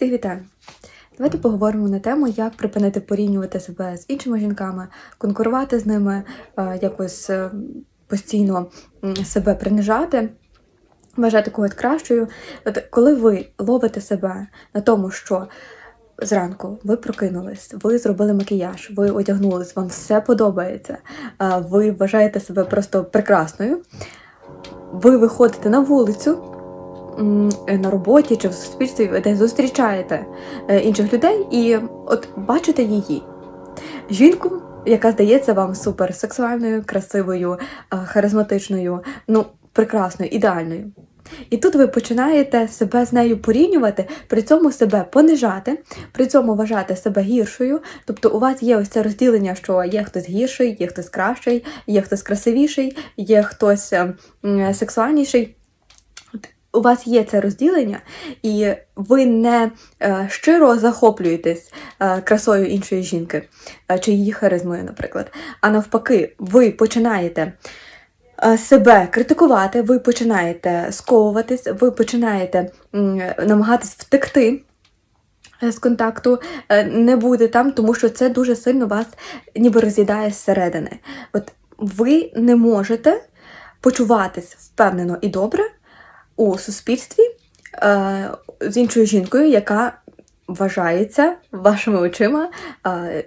Всіх вітаю! Давайте поговоримо на тему, як припинити порівнювати себе з іншими жінками, конкурувати з ними, е, якось е, постійно себе принижати, вважати когось кращою. От коли ви ловите себе на тому, що зранку ви прокинулись, ви зробили макіяж, ви одягнулись, вам все подобається, ви вважаєте себе просто прекрасною, ви виходите на вулицю на роботі чи в суспільстві, десь зустрічаєте е, інших людей і от бачите її. Жінку, яка здається вам суперсексуальною, красивою, е, харизматичною, ну, прекрасною, ідеальною. І тут ви починаєте себе з нею порівнювати, при цьому себе понижати, при цьому вважати себе гіршою. Тобто у вас є ось це розділення, що є хтось гірший, є хтось кращий, є хтось красивіший, є хтось е, сексуальніший. У вас є це розділення, і ви не е, щиро захоплюєтесь е, красою іншої жінки е, чи її харизмою, наприклад. А навпаки, ви починаєте себе критикувати, ви починаєте сковуватись, ви починаєте намагатись втекти. З контакту не бути там, тому що це дуже сильно вас ніби роз'їдає зсередини. От ви не можете почуватись впевнено і добре у суспільстві е, з іншою жінкою, яка вважається вашими очима е,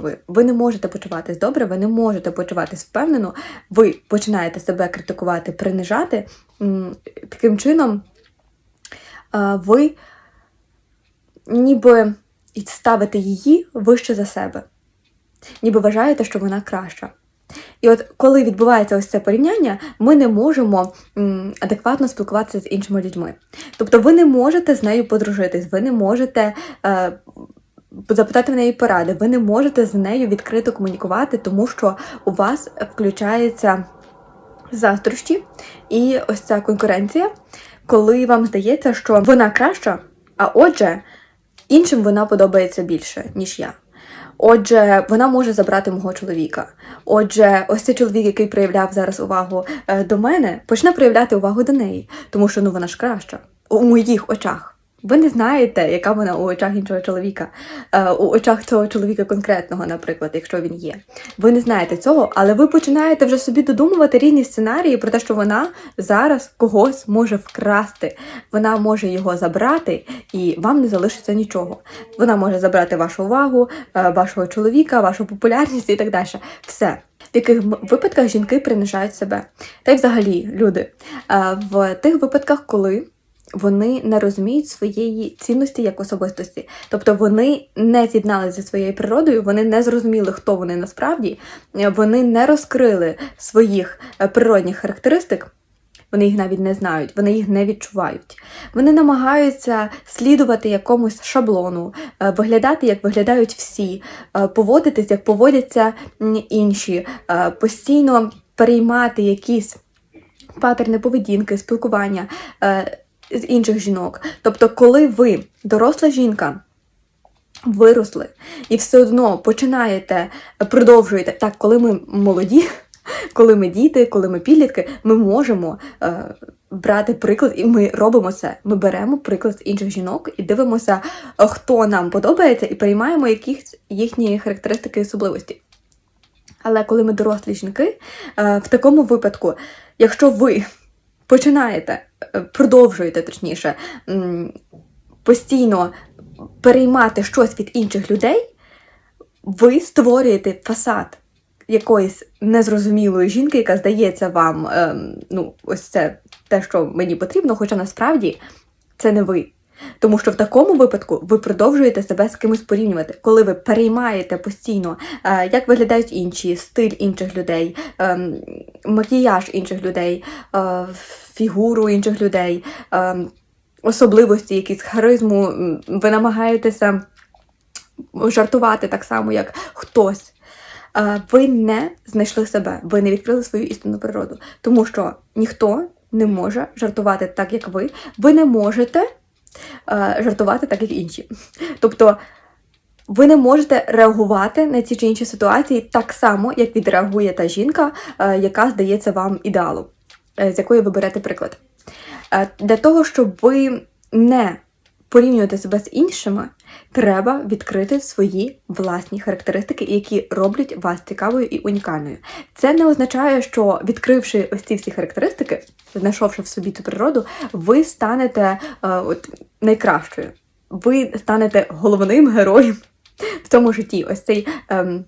ви. Ви не можете почуватись добре, ви не можете почуватись впевнено, ви починаєте себе критикувати, принижати. Таким чином е, ви ніби ставите її вище за себе, ніби вважаєте, що вона краща. І от коли відбувається ось це порівняння, ми не можемо адекватно спілкуватися з іншими людьми. Тобто ви не можете з нею подружитись, ви не можете е, запитати в неї поради, ви не можете з нею відкрито комунікувати, тому що у вас включається заздрощі і ось ця конкуренція, коли вам здається, що вона краща, а отже, іншим вона подобається більше, ніж я. Отже, вона може забрати мого чоловіка. Отже, ось цей чоловік, який проявляв зараз увагу е, до мене, почне проявляти увагу до неї, тому що ну вона ж краща у моїх очах. Ви не знаєте, яка вона у очах іншого чоловіка, е, у очах цього чоловіка конкретного, наприклад, якщо він є. Ви не знаєте цього, але ви починаєте вже собі додумувати різні сценарії про те, що вона зараз когось може вкрасти. Вона може його забрати, і вам не залишиться нічого. Вона може забрати вашу увагу, е, вашого чоловіка, вашу популярність і так далі. Все. В яких випадках жінки принижають себе. Та й взагалі люди. Е, В тих випадках, коли вони не розуміють своєї цінності як особистості. Тобто вони не з'єдналися зі своєю природою, вони не зрозуміли, хто вони насправді, е, вони не розкрили своїх е, природних характеристик. Вони їх навіть не знають, вони їх не відчувають. Вони намагаються слідувати якомусь шаблону, е, виглядати, як виглядають всі, поводитись, як поводяться інші, постійно переймати якісь патерни поведінки, спілкування з інших жінок. Тобто, коли ви доросла жінка. Виросли і все одно починаєте, продовжуєте так, коли ми молоді, коли ми діти, коли ми підлітки, ми можемо е, брати приклад, і ми робимо це. Ми беремо приклад з інших жінок і дивимося, е, хто нам подобається, і переймаємо якісь їхні характеристики і особливості. Але коли ми дорослі жінки, е, в такому випадку, якщо ви починаєте, е, продовжуєте точніше, постійно переймати щось від інших людей, ви створюєте фасад якоїсь незрозумілої жінки, яка здається вам, ем, ну, ось це те, що мені потрібно, хоча насправді це не ви. Тому що в такому випадку ви продовжуєте себе з кимось порівнювати, коли ви переймаєте постійно, е, як виглядають інші, стиль інших людей, ем, макіяж інших людей, е, фігуру інших людей, ем, особливості, якісь харизму, ви намагаєтеся жартувати так само, як хтось. Е, Ви не знайшли себе, ви не відкрили свою істинну природу, тому що ніхто не може жартувати так, як ви. Ви не можете жартувати так, як інші. Тобто ви не можете реагувати на ці чи інші ситуації так само, як відреагує та жінка, е, яка здається вам ідеалом, е, з якої ви берете приклад. Е, Для того, щоб ви не порівнювати себе з іншими, треба відкрити свої власні характеристики, які роблять вас цікавою і унікальною. Це не означає, що відкривши ось ці всі характеристики, знайшовши в собі цю природу, ви станете е, от, найкращою. Ви станете головним героєм в цьому житті. Ось цей ем,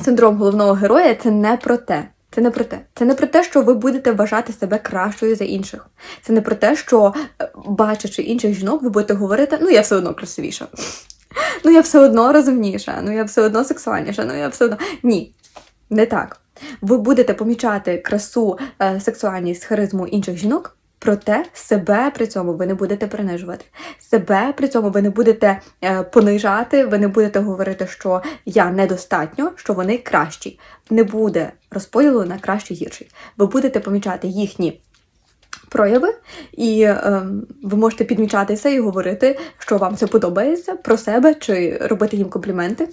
синдром головного героя це не про те. Це не про те. Це не про те, що ви будете вважати себе кращою за інших. Це не про те, що, е, бачачи інших жінок, ви будете говорити, ну я все одно красивіша. Ну я все одно розумніша, ну я все одно сексуальніша, ну я все одно. Ні, не так. Ви будете помічати красу, е, сексуальність, харизму інших жінок, проте себе при цьому ви не будете принижувати. Себе при цьому ви не будете е, понижати, ви не будете говорити, що я недостатньо, що вони кращі. Не буде розподілу на кращий гірший. Ви будете помічати їхні. Прояви, і е, ви можете підмічати це і говорити, що вам це подобається про себе, чи робити їм компліменти.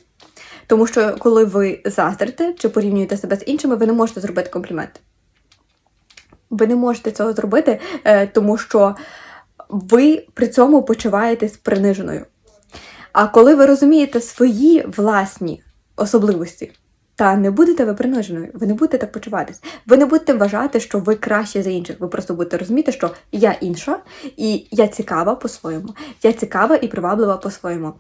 Тому що коли ви заздрите чи порівнюєте себе з іншими, ви не можете зробити комплімент. Ви не можете цього зробити, е, тому що ви при цьому почуваєтесь приниженою. А коли ви розумієте свої власні особливості, та не будете ви приниженою, ви не будете так почуватись. Ви не будете вважати, що ви краще за інших. Ви просто будете розуміти, що я інша, і я цікава по-своєму. Я цікава і приваблива по-своєму.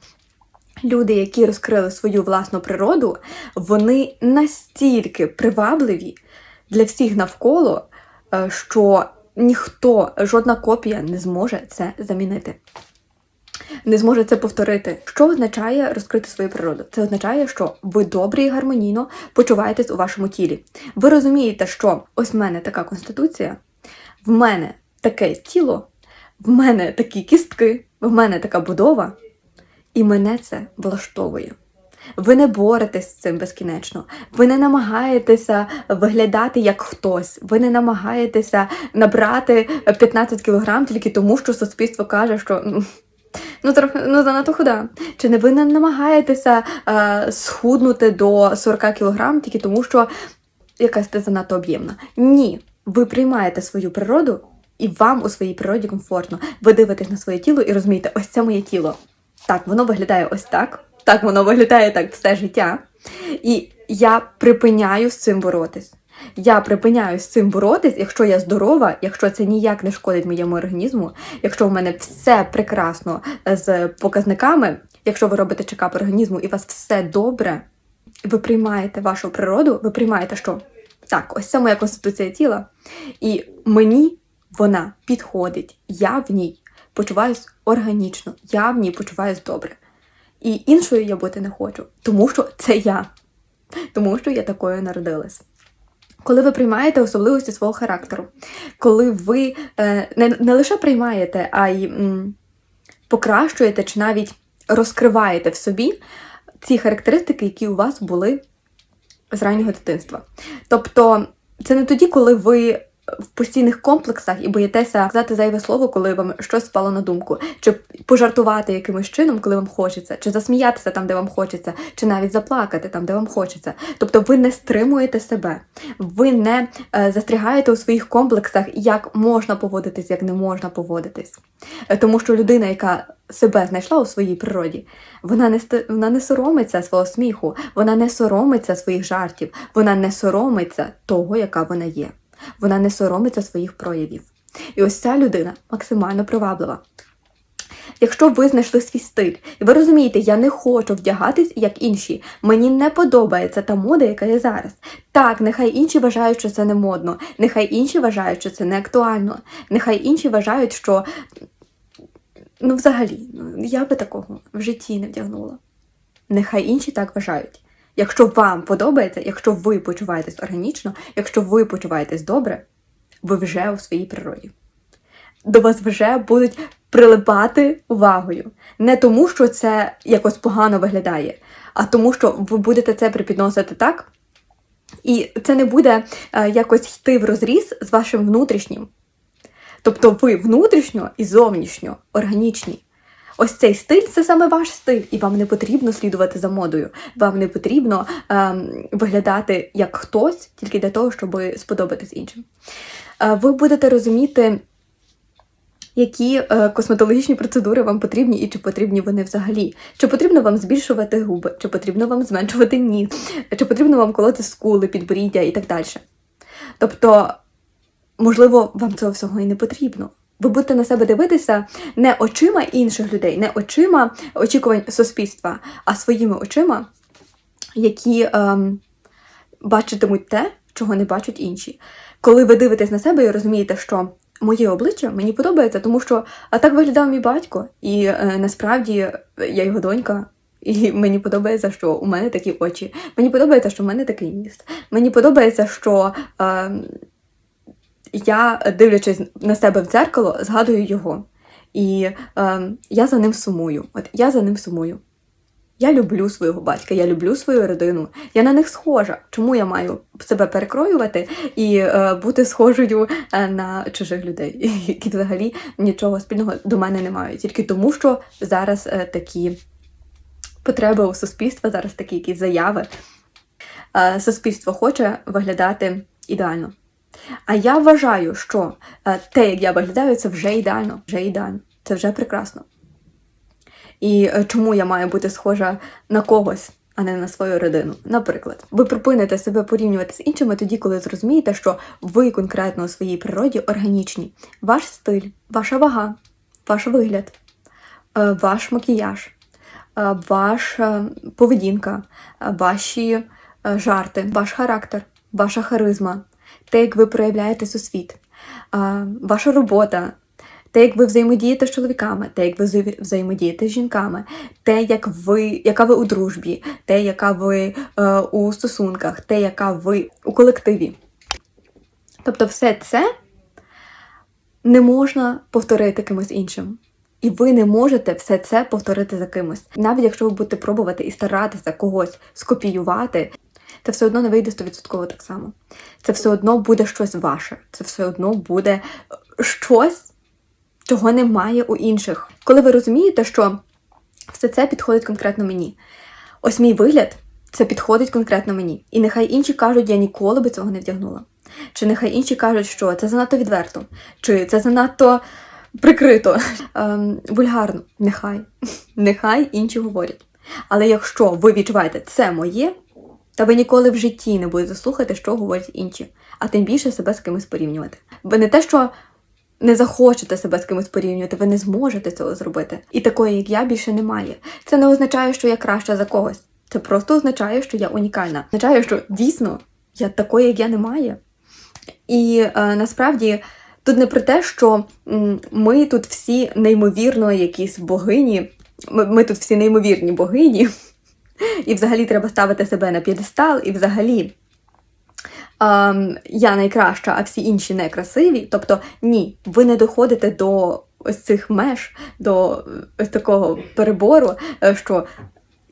Люди, які розкрили свою власну природу, вони настільки привабливі для всіх навколо, що ніхто, жодна копія не зможе це замінити. Не зможе це повторити. Що означає розкрити свою природу? Це означає, що ви добре і гармонійно почуваєтесь у вашому тілі. Ви розумієте, що ось в мене така конституція, в мене таке тіло, в мене такі кістки, в мене така будова, і мене це влаштовує. Ви не боретесь з цим безкінечно. Ви не намагаєтеся виглядати як хтось. Ви не намагаєтеся набрати 15 кілограм тільки тому, що суспільство каже, що ну, ну занадто худа. Чи не ви не намагаєтеся е, схуднути до 40 кілограм тільки тому, що якась ти занадто об'ємна? Ні, ви приймаєте свою природу, і вам у своїй природі комфортно. Ви дивитесь на своє тіло і розумієте, ось це моє тіло. Так, воно виглядає ось так. Так воно виглядає так все життя. І я припиняю з цим боротись. Я припиняю з цим боротись, якщо я здорова, якщо це ніяк не шкодить моєму організму, якщо в мене все прекрасно з показниками, якщо ви робите чекап організму і у вас все добре, ви приймаєте вашу природу, ви приймаєте, що так, ось це моя конституція тіла, і мені вона підходить, я в ній почуваюсь органічно, я в ній почуваюсь добре. І іншою я бути не хочу, тому що це я, тому що я такою народилась. Коли ви приймаєте особливості свого характеру, коли ви е, не, не лише приймаєте, а й м, покращуєте чи навіть розкриваєте в собі ці характеристики, які у вас були з раннього дитинства. Тобто, це не тоді, коли ви в постійних комплексах і боїтеся сказати зайве слово, коли вам щось спало на думку, чи пожартувати якимось чином, коли вам хочеться, чи засміятися там, де вам хочеться, чи навіть заплакати там, де вам хочеться. Тобто ви не стримуєте себе, ви не е, застрягаєте у своїх комплексах, як можна поводитись, як не можна поводитись. Е, Тому що людина, яка себе знайшла у своїй природі, вона не вона не соромиться свого сміху, вона не соромиться своїх жартів, вона не соромиться того, яка вона є. Вона не соромиться своїх проявів. І ось ця людина максимально приваблива. Якщо ви знайшли свій стиль, і ви розумієте, я не хочу вдягатись як інші, мені не подобається та мода, яка є зараз. Так, нехай інші вважають, що це не модно, нехай інші вважають, що це не актуально, нехай інші вважають, що ну, взагалі, ну, я би такого в житті не вдягнула. Нехай інші так вважають. Якщо вам подобається, якщо ви почуваєтесь органічно, якщо ви почуваєтесь добре, ви вже у своїй природі. До вас вже будуть прилипати увагою. Не тому, що це якось погано виглядає, а тому, що ви будете це припідносити так, і це не буде е, якось йти в розріз з вашим внутрішнім. Тобто ви внутрішньо і зовнішньо органічні. Ось цей стиль це саме ваш стиль, і вам не потрібно слідувати за модою. Вам не потрібно ем, виглядати як хтось тільки для того, щоб сподобатись іншим. Е, ви будете розуміти Які е, косметологічні процедури вам потрібні і чи потрібні вони взагалі? Чи потрібно вам збільшувати губи, чи потрібно вам зменшувати ніс, чи потрібно вам колоти скули, підборіддя і так далі. Тобто, можливо, вам цього всього і не потрібно. Ви будете на себе дивитися не очима інших людей, не очима очікувань суспільства, а своїми очима, які ем, бачитимуть те, чого не бачать інші. Коли ви дивитесь на себе і розумієте, що моє обличчя мені подобається, тому що а так виглядав мій батько, і е, насправді я його донька. І мені подобається, що у мене такі очі. Мені подобається, що в мене такий ніс. Мені подобається, що е, я, дивлячись на себе в дзеркало, згадую його. І е, я за ним сумую. От я за ним сумую. Я люблю свого батька, я люблю свою родину. Я на них схожа. Чому я маю себе перекроювати і е, бути схожою е, на чужих людей, які взагалі нічого спільного до мене не мають, тільки тому, що зараз е, такі потреби у суспільства, зараз такі якісь заяви. Е, суспільство хоче виглядати ідеально. А я вважаю, що е, те, як я виглядаю, це вже ідеально, вже ідеально, це вже прекрасно. І е, чому я маю бути схожа на когось, а не на свою родину? Наприклад, ви припините себе порівнювати з іншими тоді, коли зрозумієте, що ви конкретно у своїй природі органічні. Ваш стиль, ваша вага, ваш вигляд, е, ваш макіяж, ваша поведінка, ваші жарти, ваш характер, ваша харизма, те, як ви проявляєтесь у світ, ваша робота, те, як ви взаємодієте з чоловіками, те, як ви взаємодієте з жінками, те, як ви, яка ви у дружбі, те, яка ви е, у стосунках, те, яка ви у колективі. Тобто, все це не можна повторити кимось іншим. І ви не можете все це повторити за кимось. Навіть якщо ви будете пробувати і старатися когось скопіювати, це все одно не вийде 100% так само. Це все одно буде щось ваше. Це все одно буде е, щось, чого немає у інших. Коли ви розумієте, що все це підходить конкретно мені. Ось мій вигляд це підходить конкретно мені. І нехай інші кажуть, я ніколи би цього не вдягнула. Чи нехай інші кажуть, що це занадто відверто, чи це занадто прикрито, ем, вульгарно. Нехай. Нехай інші говорять. Але якщо ви відчуваєте, це моє, та ви ніколи в житті не будете слухати, що говорять інші, а тим більше себе з кимось порівнювати. Ви не те, що не захочете себе з кимось порівнювати, ви не зможете цього зробити. І такої, як я, більше немає. Це не означає, що я краща за когось. Це просто означає, що я унікальна. Означає, що дійсно я такої, як я немає. І е, насправді тут не про те, що ми тут всі неймовірно якісь богині. Ми, ми тут всі неймовірні богині, і взагалі треба ставити себе на п'єдестал, і взагалі ем, я найкраща, а всі інші некрасиві. Тобто, ні, ви не доходите до ось цих меж, до е, ось такого перебору, е, що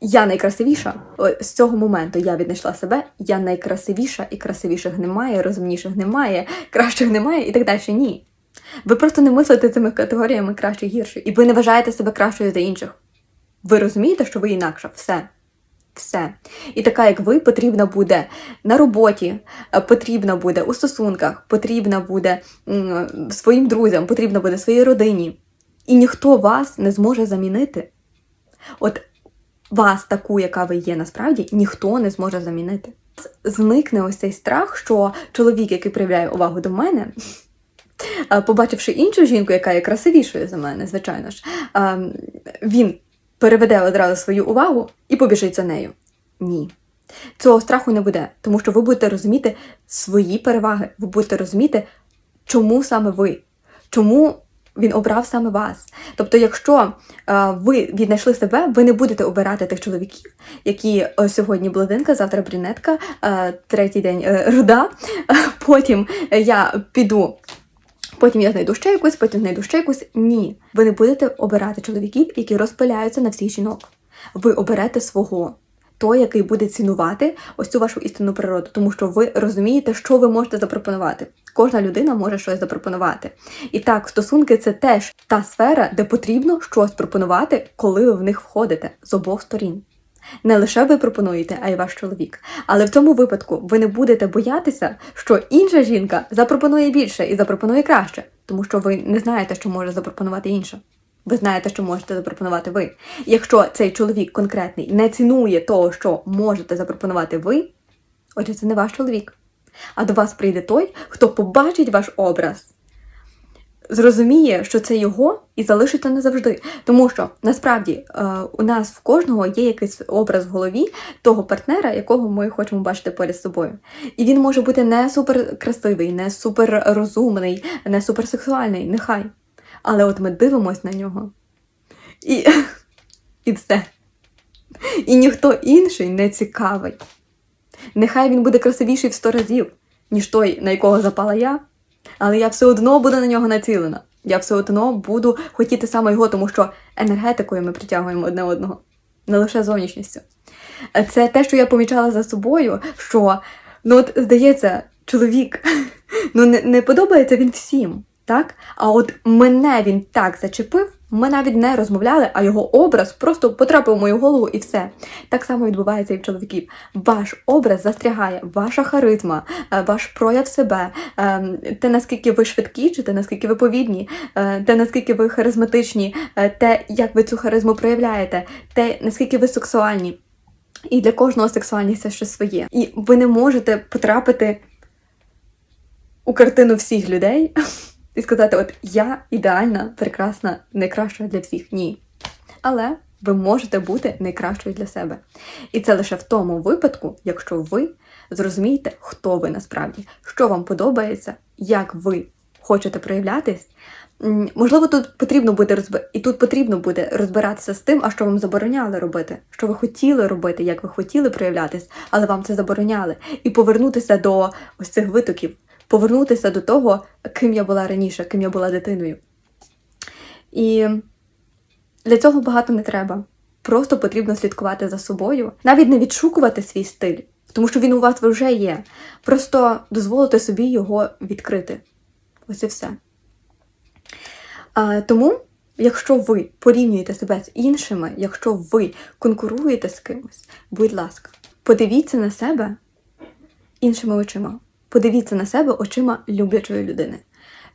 я найкрасивіша. З цього моменту я віднайшла себе, я найкрасивіша, і красивіших немає, розумніших немає, кращих немає і так далі. Ні. Ви просто не мислите цими категоріями краще гірше, і ви не вважаєте себе кращою за інших. Ви розумієте, що ви інакша. Все. Все. І така, як ви, потрібна буде на роботі, е, потрібна буде у стосунках, потрібна буде своїм друзям, потрібна буде своїй родині. І ніхто вас не зможе замінити. От вас, таку, яка ви є насправді, ніхто не зможе замінити. Зникне ось цей страх, що чоловік, який проявляє увагу до мене, е, побачивши іншу жінку, яка є красивішою за мене, звичайно ж, е, він переведе одразу свою увагу і побіжить за нею. Ні. Цього страху не буде, тому що ви будете розуміти свої переваги, ви будете розуміти, чому саме ви, чому він обрав саме вас. Тобто, якщо е, ви віднайшли себе, ви не будете обирати тих чоловіків, які е, сьогодні блондинка, завтра брюнетка, е, третій день руда, потім я піду Потім я знайду ще якусь, потім знайду ще якусь. Ні. Ви не будете обирати чоловіків, які розпиляються на всіх жінок. Ви оберете свого, той, який буде цінувати ось цю вашу істинну природу, тому що ви розумієте, що ви можете запропонувати. Кожна людина може щось запропонувати. І так, стосунки це теж та сфера, де потрібно щось пропонувати, коли ви в них входите з обох сторін. Не лише ви пропонуєте, а й ваш чоловік. Але в цьому випадку ви не будете боятися, що інша жінка запропонує більше і запропонує краще, тому що ви не знаєте, що може запропонувати інша. Ви знаєте, що можете запропонувати ви. Якщо цей чоловік конкретний не цінує того, що можете запропонувати ви, отже, це не ваш чоловік. А до вас прийде той, хто побачить ваш образ, зрозуміє, що це його, і залишиться назавжди. Тому що насправді е, у нас в кожного є якийсь образ в голові того партнера, якого ми хочемо бачити поряд з собою. І він може бути не супер красивий, не супер розумний, не суперсексуальний, нехай. Але от ми дивимось на нього. І, і все. І ніхто інший не цікавий. Нехай він буде красивіший в сто разів, ніж той, на якого запала я, але я все одно буду на нього націлена. Я все одно буду хотіти саме його, тому що енергетикою ми притягуємо одне одного, не лише зовнішністю. Це те, що я помічала за собою, що ну от здається, чоловік ну не, не подобається він всім, так? А от мене він так зачепив, ми навіть не розмовляли, а його образ просто потрапив в мою голову і все. Так само відбувається і в чоловіків. Ваш образ застрягає, ваша харизма, е, ваш прояв себе, е, те, наскільки ви швидкі, чи те, наскільки ви повільні, е, те, наскільки ви харизматичні, те, як ви цю харизму проявляєте, те, наскільки ви сексуальні. І для кожного сексуальність це щось своє. І ви не можете потрапити у картину всіх людей і сказати: от я ідеальна, прекрасна, найкраща для всіх. Ні. Але ви можете бути найкращою для себе. І це лише в тому випадку, якщо ви зрозумієте, хто ви насправді, що вам подобається, як ви хочете проявлятись. Можливо, тут потрібно буде розб... і тут потрібно буде розбиратися з тим, а що вам забороняли робити, що ви хотіли робити, як ви хотіли проявлятись, але вам це забороняли. І повернутися до ось цих витоків, повернутися до того, ким я була раніше, ким я була дитиною. І для цього багато не треба. Просто потрібно слідкувати за собою, навіть не відшукувати свій стиль, тому що він у вас вже є. Просто дозволити собі його відкрити. Ось і все. А, тому, якщо ви порівнюєте себе з іншими, якщо ви конкуруєте з кимось, будь ласка, подивіться на себе іншими очима. Подивіться на себе очима люблячої людини.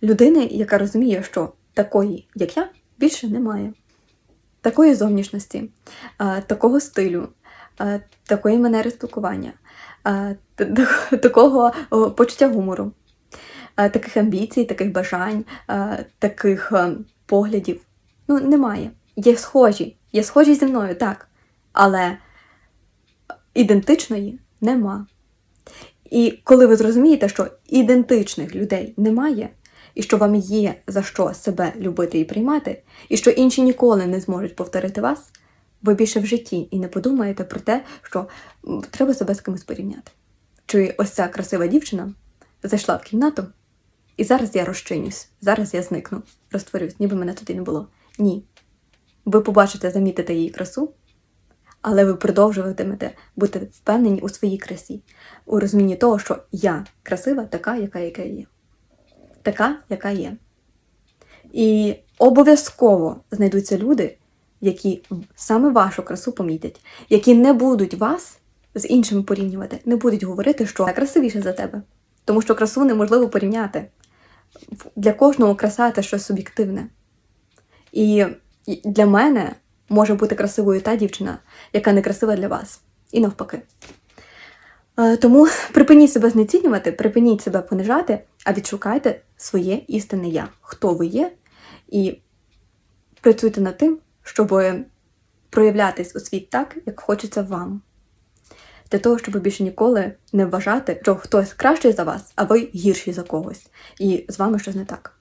Людини, яка розуміє, що такої, як я, більше немає. Такої зовнішності, такого стилю, такої манери спілкування, такого почуття гумору, таких амбіцій, таких бажань, таких поглядів. Ну, немає. Є схожі, є схожі зі мною, так. Але ідентичної нема. І коли ви зрозумієте, що ідентичних людей немає, і що вам є за що себе любити і приймати, і що інші ніколи не зможуть повторити вас, ви більше в житті і не подумаєте про те, що треба себе з кимось порівняти. Чи ось ця красива дівчина зайшла в кімнату, і зараз я розчинюсь, зараз я зникну, розтворюсь, ніби мене туди не було. Ні. Ви побачите, замітите її красу, але ви продовжуватимете бути впевнені у своїй красі, у розумінні того, що я красива, така, яка, яка є. Така, яка є. І обов'язково знайдуться люди, які саме вашу красу помітять, які не будуть вас з іншими порівнювати, не будуть говорити, що я красивіша за тебе. Тому що красу неможливо порівняти. Для кожного краса це щось суб'єктивне. І для мене може бути красивою та дівчина, яка не красива для вас. І навпаки. Е, Тому припиніть себе знецінювати, припиніть себе понижати, а відшукайте своє істинне я, хто ви є, і працюйте над тим, щоб проявлятись у світ так, як хочеться вам. Для того, щоб більше ніколи не вважати, що хтось кращий за вас, а ви гірші за когось, і з вами щось не так.